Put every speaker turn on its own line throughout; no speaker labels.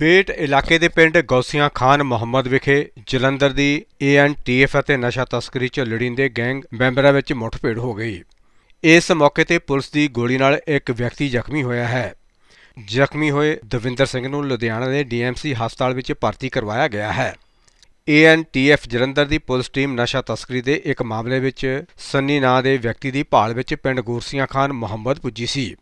ਬੇਟ ਇਲਾਕੇ ਦੇ ਪਿੰਡ ਗੌਸੀਆਂ ਖਾਨ ਮੁਹੰਮਦ ਵਿਖੇ ਜਲੰਧਰ ਦੀ ਏਐਨਟੀਐਫ ਅਤੇ ਨਸ਼ਾ ਤਸਕਰੀ ਚ ਲੜਿੰਦੇ ਗੈਂਗ ਮੈਂਬਰਾਂ ਵਿੱਚ ਮੁੱਠਭੇੜ ਹੋ ਗਈ। ਇਸ ਮੌਕੇ ਤੇ ਪੁਲਿਸ ਦੀ ਗੋਲੀ ਨਾਲ ਇੱਕ ਵਿਅਕਤੀ ਜ਼ਖਮੀ ਹੋਇਆ ਹੈ। ਜ਼ਖਮੀ ਹੋਏ ਦਵਿੰਦਰ ਸਿੰਘ ਨੂੰ ਲੁਧਿਆਣਾ ਦੇ ਡੀਐਮਸੀ ਹਸਪਤਾਲ ਵਿੱਚ ਭਰਤੀ ਕਰਵਾਇਆ ਗਿਆ ਹੈ। ਏਐਨਟੀਐਫ ਜਲੰਧਰ ਦੀ ਪੁਲਿਸ ਟੀਮ ਨਸ਼ਾ ਤਸਕਰੀ ਦੇ ਇੱਕ ਮਾਮਲੇ ਵਿੱਚ ਸੰਨੀ ਨਾਂ ਦੇ ਵਿਅਕਤੀ ਦੀ ਭਾਲ ਵਿੱਚ ਪਿੰਡ ਗੂਰਸੀਆਂ ਖਾਨ ਮੁਹੰਮਦ ਪੁੱਜੀ ਸੀ।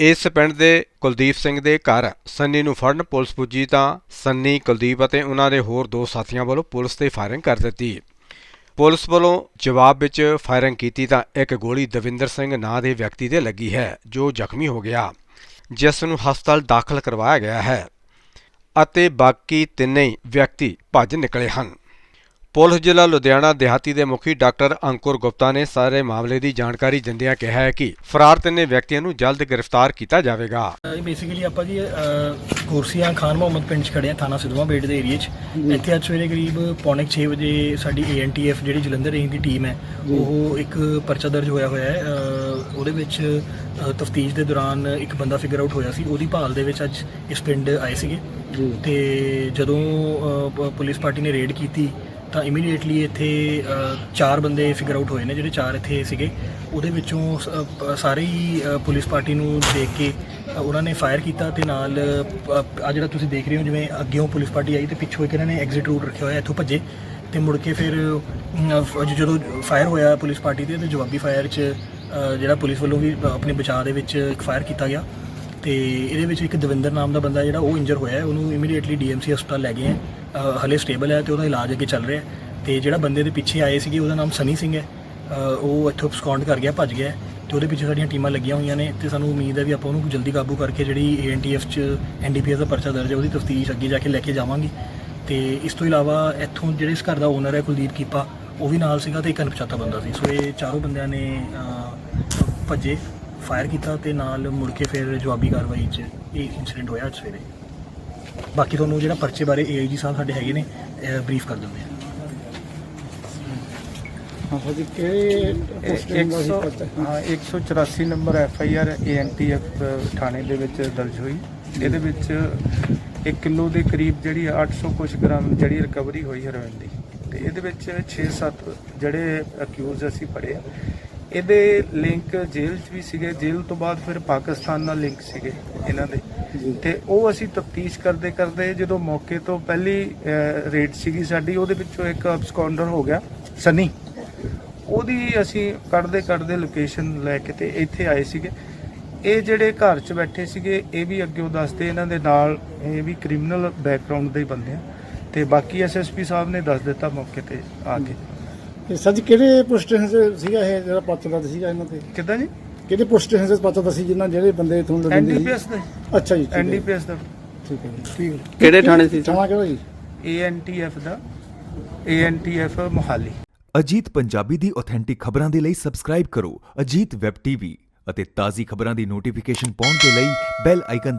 ਇਸ ਪਿੰਡ ਦੇ ਕੁਲਦੀਪ ਸਿੰਘ ਦੇ ਘਰ ਸੰਨੀ ਨੂੰ ਫੜਨ ਪੁਲਿਸ ਪੁੱਜੀ ਤਾਂ ਸੰਨੀ, ਕੁਲਦੀਪ ਅਤੇ ਉਹਨਾਂ ਦੇ ਹੋਰ ਦੋ ਸਾਥੀਆਂ ਵੱਲੋਂ ਪੁਲਿਸ ਤੇ ਫਾਇਰਿੰਗ ਕਰ ਦਿੱਤੀ। ਪੁਲਿਸ ਵੱਲੋਂ ਜਵਾਬ ਵਿੱਚ ਫਾਇਰਿੰਗ ਕੀਤੀ ਤਾਂ ਇੱਕ ਗੋਲੀ ਦਵਿੰਦਰ ਸਿੰਘ ਨਾਂ ਦੇ ਵਿਅਕਤੀ ਤੇ ਲੱਗੀ ਹੈ, ਜੋ ਜ਼ਖਮੀ ਹੋ ਗਿਆ, ਜਿਸ ਨੂੰ ਹਸਪਤਾਲ ਦਾਖਲ ਕਰਵਾਇਆ ਗਿਆ ਹੈ ਅਤੇ ਬਾਕੀ ਤਿੰਨੇ ਵਿਅਕਤੀ ਭੱਜ ਨਿਕਲੇ ਹਨ। ਪੁਲਿਸ ਜ਼ਿਲ੍ਹਾ ਲੁਧਿਆਣਾ ਦਿਹਾਤੀ ਦੇ ਮੁਖੀ ਡਾਕਟਰ ਅੰਕੁਰ ਗੁਪਤਾ ਨੇ ਸਾਰੇ ਮਾਮਲੇ ਦੀ ਜਾਣਕਾਰੀ ਦਿੰਦਿਆਂ ਕਿਹਾ ਹੈ ਕਿ ਫਰਾਰ ਤਿੰਨੇ ਵਿਅਕਤੀਆਂ ਨੂੰ ਜਲਦ ਗ੍ਰਿਫਤਾਰ ਕੀਤਾ ਜਾਵੇਗਾ।
ਇਹ ਬੇਸਿਕਲੀ ਆਪਾਂ ਜੀ ਅਹ, ਕੁਰਸੀਆਂ ਖਾਨ ਮੁਹੰਮਦ ਪਿੰਡ 'ਚ ਖੜੇ ਆ ਥਾਣਾ ਸਿਧਵਾ ਬੇਟ ਦੇ ਏਰੀਆ 'ਚ। ਇੱਥੇ ਅੱਜ ਸਵੇਰੇ ਕਰੀਬ ਪੌਣੇ 6 ਵਜੇ ਸਾਡੀ ਏਐਨਟੀਐਫ ਜਿਹੜੀ ਜਲੰਧਰ ਰੇਂਜ ਦੀ ਟੀਮ ਹੈ ਉਹ ਇੱਕ ਪਰਚਾ ਦਰਜ ਹੋਇਆ ਹੋਇਆ ਹੈ। ਉਹਦੇ ਵਿੱਚ ਤਫਤੀਸ਼ ਦੇ ਦੌਰਾਨ ਇੱਕ ਬੰਦਾ ਫਿਗਰ ਆਊਟ ਹੋਇਆ ਸੀ। ਉਹਦੀ ਭਾਲ ਦੇ ਵਿੱਚ ਅੱਜ ਇਸ ਪਿੰਡ ਆਏ ਸੀਗੇ। ਤੇ ਜਦੋਂ ਪੁਲਿਸ ਪਾਰਟੀ ਨੇ ਰੇਡ ਕੀਤੀ ਤਾਂ ਇਮੀਡੀਏਟਲੀ ਇੱਥੇ ਚਾਰ ਬੰਦੇ ਫਿਗਰ ਆਊਟ ਹੋਏ ਨੇ, ਜਿਹੜੇ ਚਾਰ ਇੱਥੇ ਸੀਗੇ। ਉਹਦੇ ਵਿੱਚੋਂ ਸਾਰੇ ਹੀ ਪੁਲਿਸ ਪਾਰਟੀ ਨੂੰ ਦੇਖ ਕੇ ਉਹਨਾਂ ਨੇ ਫਾਇਰ ਕੀਤਾ ਤੇ ਨਾਲ ਆ ਜਿਹੜਾ ਤੁਸੀਂ ਦੇਖ ਰਹੇ ਹੋ, ਜਿਵੇਂ ਅੱਗੇੋਂ ਪੁਲਿਸ ਪਾਰਟੀ ਆਈ ਤੇ ਪਿੱਛੋਂ ਇੱਕ ਇਹਨਾਂ ਨੇ ਐਗਜ਼ਿਟ ਰੂਟ ਰੱਖਿਆ ਹੋਇਆ, ਇੱਥੋਂ ਭੱਜੇ ਤੇ ਮੁੜ ਕੇ ਫਿਰ ਜਦੋਂ ਫਾਇਰ ਹੋਇਆ ਪੁਲਿਸ ਪਾਰਟੀ ਤੇ ਤੇ ਜਵਾਬੀ ਫਾਇਰ 'ਚ ਜਿਹੜਾ ਪੁਲਿਸ ਵੱਲੋਂ ਵੀ ਆਪਣੇ ਬਚਾਅ ਦੇ ਵਿੱਚ ਇੱਕ ਫਾਇਰ ਕੀਤਾ ਗਿਆ। ਤੇ ਇਹਦੇ ਵਿੱਚ ਇੱਕ ਦਵਿੰਦਰ ਨਾਮ ਦਾ ਬੰਦਾ ਜਿਹੜਾ, ਉਹ ਇੰਜਰ ਹੋਇਆ ਉਹਨੂੰ ਇਮੀਡੀਏਟਲੀ ਡੀਐਮਸੀ ਹਸਪਤਾਲ ਲੈ ਗਏ ਹੈ। ਹਲੇ ਸਟੇਬਲ ਹੈ ਤੇ ਉਹਦਾ ਇਲਾਜ ਅੱਗੇ ਚੱਲ ਰਿਹਾ ਹੈ। ਤੇ ਜਿਹੜਾ ਬੰਦੇ ਦੇ ਪਿੱਛੇ ਆਏ ਸੀਗੇ, ਉਹਦਾ ਨਾਮ ਸਨੀ ਸਿੰਘ ਹੈ। ਉਹ ਇੱਥੋਂ ਸਕਾਉਂਡ ਕਰ ਗਿਆ, ਭੱਜ ਗਿਆ ਹੈ ਤੇ ਉਹਦੇ ਪਿੱਛੇ ਸਾਡੀਆਂ ਟੀਮਾਂ ਲੱਗੀਆਂ ਹੋਈਆਂ ਨੇ ਤੇ ਸਾਨੂੰ ਉਮੀਦ ਹੈ ਵੀ ਆਪਾਂ ਉਹਨੂੰ ਜਲਦੀ ਕਾਬੂ ਕਰਕੇ ਜਿਹੜੀ ਏਐਨਟੀਐਫ ਚ ਐਨਡੀਪੀਐਸ ਦਾ ਪਰਚਾ ਦਰਜ ਹੈ, ਉਹਦੀ ਤਫਤੀਸ਼ ਅੱਗੇ ਜਾ ਕੇ ਲੈ ਕੇ ਜਾਵਾਂਗੇ। ਤੇ ਇਸ ਤੋਂ ਇਲਾਵਾ ਇੱਥੋਂ ਜਿਹੜੇ ਇਸ ਘਰ ਦਾ ਓਨਰ ਹੈ, ਕੁਲਦੀਪ ਕੀਪਾ, ਉਹ ਵੀ ਨਾਲ ਸੀਗਾ ਤੇ ਇੱਕ ਅਣਪਛਾਤਾ ਬੰਦਾ ਸੀ। ਸੋ ਇਹ ਚਾਰੋਂ ਬੰਦਿਆਂ ਨੇ ਭੱਜੇ ਫਾਇਰ ਕੀਤਾ ਤੇ ਨਾਲ ਮੁੜ ਕੇ ਫਿਰ ਜਵਾਬੀ ਕਾਰਵਾਈ 'ਚ ਇਹ ਇਨਸੀਡੈਂਟ ਹੋਇਆ ਅੱਜ ਸਵੇਰੇ। ਬਾਕੀ ਤੁਹਾਨੂੰ ਜਿਹੜਾ ਪਰਚੇ ਬਾਰੇ ਏਆਈਜੀ ਸਾਹਿਬ ਸਾਡੇ ਹੈਗੇ ਨੇ ਬਰੀਫ ਕਰ ਦਿੰਦੇ ਆ।
ਹਾਂ ਸਰ ਜੀ ਕਿਹੜੇ ਪੋਸਟਿੰਗ ਦਾ ਸੀ ਪਤਾ
ਹਾਂ। 184 number F I R ANTF ਥਾਣੇ ਦੇ ਵਿੱਚ ਦਰਜ ਹੋਈ। ਇਹਦੇ ਵਿੱਚ 1 ਕਿਲੋ ਦੇ ਕਰੀਬ ਜਿਹੜੀ 800 ਕੁਛ ਗ੍ਰਾਮ ਜਿਹੜੀ ਰਿਕਵਰੀ ਹੋਈ ਹੈਰੋਇਨ ਦੀ। ਤੇ ਇਹਦੇ ਵਿੱਚ 6-7 ਜਿਹੜੇ ਅਕਿਊਜ਼ ਅਸੀਂ ਫੜੇ ਆ। ਇਹਦੇ ਲਿੰਕ ਜੇਲ੍ਹ 'ਚ ਵੀ ਸੀਗੇ ਜੇਲ੍ਹ ਤੋਂ ਬਾਅਦ ਫਿਰ ਪਾਕਿਸਤਾਨ ਨਾਲ ਲਿੰਕ ਸੀਗੇ ਇਹਨਾਂ ਦੇ। ਤੇ ਉਹ ਅਸੀਂ ਤਫਤੀਸ਼ ਕਰਦੇ ਕਰਦੇ ਜਦੋਂ ਮੌਕੇ ਤੋਂ ਪਹਿਲੀ ਰੇਡ ਸੀਗੀ ਸਾਡੀ ਉਹਦੇ ਵਿੱਚੋਂ ਇੱਕ ਅਬਸਕੌਂਡਰ ਹੋ ਗਿਆ ਸਨੀ ਉਹਦੀ ਅਸੀਂ ਕੱਢਦੇ ਕੱਢਦੇ ਲੋਕੇਸ਼ਨ ਲੈ ਕੇ ਤੇ ਇੱਥੇ ਆਏ ਸੀਗੇ। ਇਹ ਜਿਹੜੇ ਘਰ 'ਚ ਬੈਠੇ ਸੀਗੇ ਇਹ ਵੀ ਅੱਗੇ ਉਹ ਦੱਸਦੇ ਇਹਨਾਂ ਦੇ ਨਾਲ ਇਹ ਵੀ ਕ੍ਰਿਮੀਨਲ ਬੈਕਗ੍ਰਾਉਂਡ ਦੇ ਬੰਦੇ ਆ। ਤੇ ਬਾਕੀ ਐਸਐਸਪੀ ਸਾਹਿਬ ਨੇ ਦੱਸ ਦਿੱਤਾ ਮੌਕੇ ਤੇ ਆ ਕੇ।
ਤੇ ਸਰ ਜੀ ਕਿਹੜੇ ਪੋਸਟਿੰਗ 'ਚ ਸੀਗਾ ਇਹ ਜਿਹੜਾ ਪੱਤ ਦਾ ਸੀਗਾ ਇਹਨਾਂ ਤੇ?
ਕਿੱਦਾਂ ਜੀ?
ਕਿਹੜੇ ਪੋਸਟਿੰਗ 'ਚ ਪੱਤ ਦਾ ਸੀ ਜਿਨ੍ਹਾਂ ਜਿਹੜੇ ਬੰਦੇ ਤੁਹਾਨੂੰ ਲੱਗਦੇ
ਐਨਡੀਪੀਐਸ ਦਾ।
ਅੱਛਾ ਜੀ ਠੀਕ ਹੈ ਜੀ,
ਐਨਡੀਪੀਐਸ ਦਾ।
ਠੀਕ ਹੈ ਜੀ ਠੀਕ ਹੈ
ਕਿਹੜੇ ਥਾਣੇ ਸੀ?
ਥਾਣਾ ਕਿਹੜਾ ਜੀ?
ਏਐਨਟੀਐਫ ਦਾ। ਏਐਨਟੀਐਫ ਮੋਹਾਲੀ।
ਅਜੀਤ ਪੰਜਾਬੀ ਦੀ ਆਥੈਂਟਿਕ ਖਬਰਾਂ ਦੇ ਲਈ ਸਬਸਕ੍ਰਾਈਬ ਕਰੋ ਅਜੀਤ ਵੈਬ ਟੀਵੀ ਅਤੇ ਤਾਜ਼ੀ ਖਬਰਾਂ ਦੀ ਨੋਟੀਫਿਕੇਸ਼ਨ ਪਾਉਣ ਦੇ ਲਈ ਬੈਲ ਆਈਕਨ ਤੇ